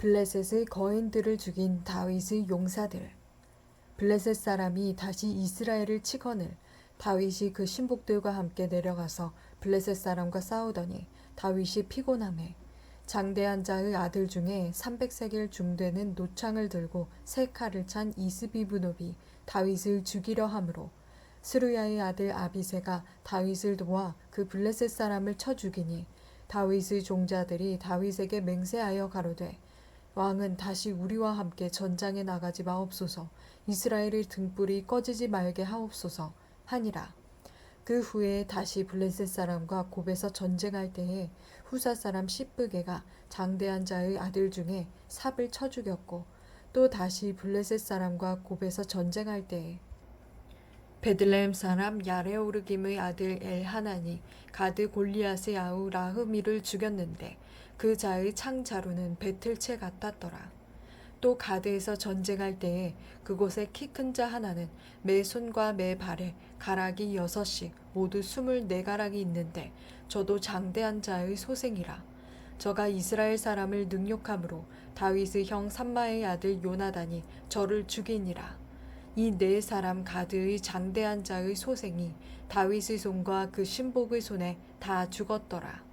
블레셋의 거인들을 죽인 다윗의 용사들. 블레셋 사람이 다시 이스라엘을 치거늘 다윗이 그 신복들과 함께 내려가서 블레셋 사람과 싸우더니 다윗이 피곤함에 장대한 자의 아들 중에 300세겔 줌되는 노창을 들고 세 칼을 찬 이스비브노비 다윗을 죽이려 함으로 스루야의 아들 아비세가 다윗을 도와 그 블레셋 사람을 쳐 죽이니 다윗의 종자들이 다윗에게 맹세하여 가로되 왕은 다시 우리와 함께 전장에 나가지 마옵소서. 이스라엘의 등불이 꺼지지 말게 하옵소서. 하니라. 그 후에 다시 블레셋 사람과 곱에서 전쟁할 때에 후사 사람 시브게가 장대한 자의 아들 중에 삽을 쳐 죽였고 또 다시 블레셋 사람과 곱에서 전쟁할 때에 베들레헴 사람 야레오르김의 아들 엘하나니 가드 골리앗의 아우 라흐미를 죽였는데 그 자의 창자루는 배틀채 같았더라. 또 가드에서 전쟁할 때에 그곳에 키큰 자 하나는 매 손과 매 발에 가락이 여섯씩 모두 스물네 가락이 있는데 저도 장대한 자의 소생이라. 저가 이스라엘 사람을 능욕함으로 다윗의 형 삼마의 아들 요나단이 저를 죽이니라. 이 네 사람 가드의 장대한 자의 소생이 다윗의 손과 그 신복의 손에 다 죽었더라.